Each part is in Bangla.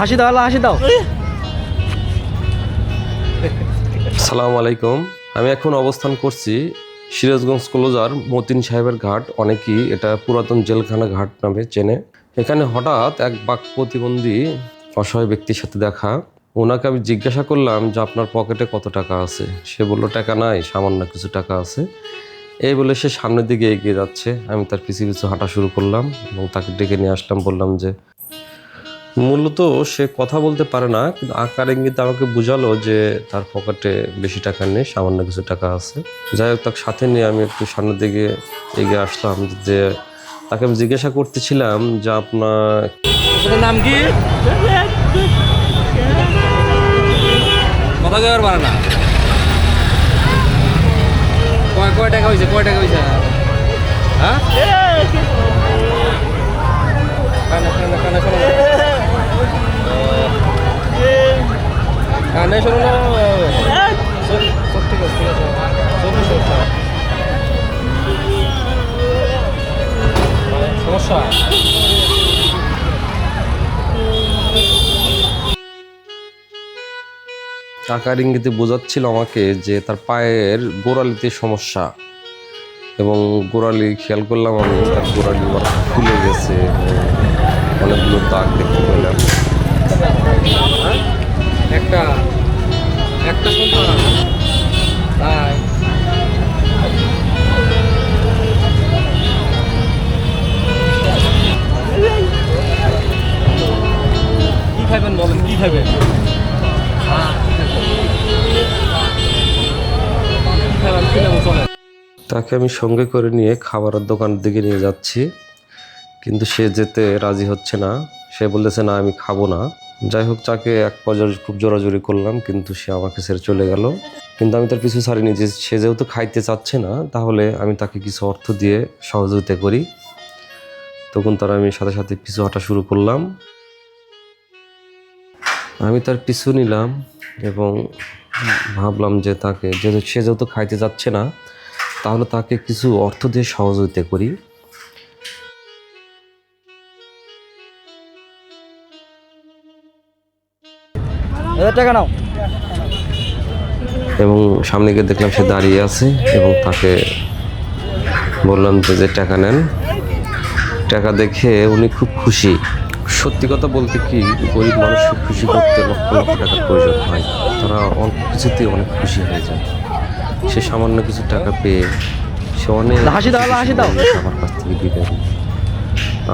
হাসি আল্লাহ হাসি আলাইকুম আমি এখন অবস্থান করছি সিরাজগঞ্জ কলোজার মতিন সাহেবের ঘাট, অনেকেই এটা পুরাতন জেলখানা ঘাট নামে চেনে। এখানে হঠাৎ এক বাক প্রতিবন্ধী অসহায় ব্যক্তির সাথে দেখা। ওনাকে আমি জিজ্ঞাসা করলাম যে, আপনার পকেটে কত টাকা আছে? সে বলল, টাকা নাই, সামান্য কিছু টাকা আছে। এই বলে সে সামনের দিকে এগিয়ে যাচ্ছে। আমি তার পিছু পিছু হাঁটা শুরু করলাম এবং তাকে ডেকে নিয়ে আসলাম, বললাম যে মূলত সে কথা বলতে পারে না কিন্তু আকার ইঙ্গিতে আমাকে বুঝালো যে তার পকেটে বেশি টাকা নেই সামান্য কিছু টাকা আছে। যাই হোক তাকে সাথে নিয়ে আমি একটু সামনের দিকে এগিয়ে আসলাম যে তাকে আমি জিজ্ঞাসা করতেছিলাম যে আপনার নাম কি? কথা কবার পারে না। কয় কয় টাকা হয়েছে কয় টাকা হয়েছে হ্যাঁ? ঠিক আছে ঠিক আছে। ঠিক সমস্যা? আকার ইঙ্গিতে বোঝাচ্ছিল আমাকে যে তার পায়ের গোড়ালিতে সমস্যা। এবং গোড়ালি খেয়াল করলাম আমি তার গোড়ালি ফুলে গেছে অনেকগুলো দাগ দেখতে পেলাম। একটা একটা তাই। কি খাবেন বলেন? কি খাবেন তাকে আমি সঙ্গে করে নিয়ে খাবারের দোকানের দিকে নিয়ে যাচ্ছি। কিন্তু সে যেতে রাজি হচ্ছে না। সে বলতেছে, না, আমি খাব না। যাই হোক তাকে এক পর্যায়ে খুব জোরাজোরি করলাম, কিন্তু সে আমাকে ছেড়ে চলে গেল। কিন্তু আমি তার পিছু ছাড়িনি, যে সে যেহেতু খাইতে চাচ্ছে না, তাহলে আমি তাকে কিছু অর্থ দিয়ে সহযোগিতা করি। তখন তার আমি সাথে সাথে পিছু হাঁটা শুরু করলাম। আমি তার পিছু নিলাম এবং ভাবলাম যে তাকে, যেহেতু সে যেহেতু খাইতে যাচ্ছে না, তাহলে তাকে কিছু অর্থ দিয়ে সহযোগিতা করি। হাজার টাকা নাও। এবং সামনে গিয়ে দেখলাম সে দাঁড়িয়ে আছে এবং তাকে বললাম যে যে টাকা নেন। টাকা দেখে উনি খুব খুশি। সত্যি কথা বলতে কি গরিব মানুষকে খুশি করতে লক্ষ লক্ষ টাকার প্রয়োজন হয়। তারা অল্প কিছুতেই অনেক খুশি হয়ে যায়। সে সামান্য কিছু টাকা পেয়ে সে অনেক হাসি দাও, হাসি দাও। আমার কাছ থেকে বিদায়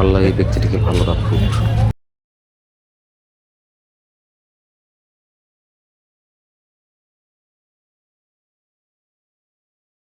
আল্লাহ এই ব্যক্তিটিকে ভালো রাখুক।